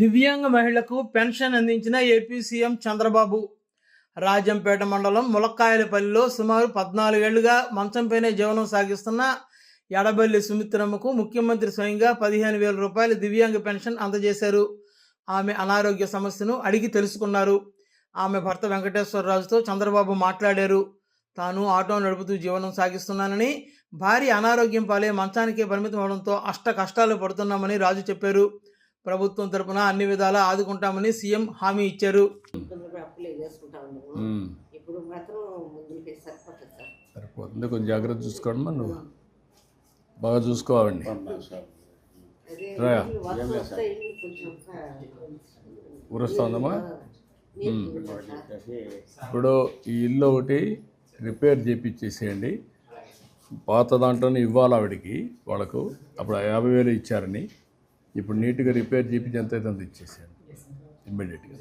దివ్యాంగ మహిళకు పెన్షన్ అందించిన ఏపీ సీఎం చంద్రబాబు. రాజంపేట మండలం ములక్కాయలపల్లిలో సుమారు పద్నాలుగేళ్ళుగా మంచంపైనే జీవనం సాగిస్తున్న ఎడబల్లి సుమిత్రమ్మకు ముఖ్యమంత్రి స్వయంగా పదిహేను వేల రూపాయల దివ్యాంగ పెన్షన్ అందజేశారు. ఆమె అనారోగ్య సమస్యను అడిగి తెలుసుకున్నారు. ఆమె భర్త వెంకటేశ్వరరాజుతో చంద్రబాబు మాట్లాడారు. తాను ఆటో నడుపుతూ జీవనం సాగిస్తున్నానని భారీ అనారోగ్యం పాలే మంచానికే పరిమితం అవడంతో అష్ట కష్టాలు పడుతున్నామని రాజు చెప్పారు. ప్రభుత్వం తరపున అన్ని విధాలా ఆదుకుంటామని సీఎం హామీ ఇచ్చారు. సరిపోతుంది సార్. సరిపోతుంది. కొంచెం జాగ్రత్త చూసుకోండి నువ్వు. బాగా చూసుకోవాలండి. ఊరుస్తుందమ్మా? ఇప్పుడు ఈ ఇల్లు ఒకటి రిపేర్ చేపించేసేయండి పాత దాంట్లోనే ఇవ్వాలి ఆవిడకి వాళ్ళకు. అప్పుడు యాభై వేలు ఇచ్చారని. ఇప్పుడు నీట్గా రిపేర్ చేపించి ఎంత అయితే అంత ఇచ్చేసేయండి ఇమ్మీడియట్గా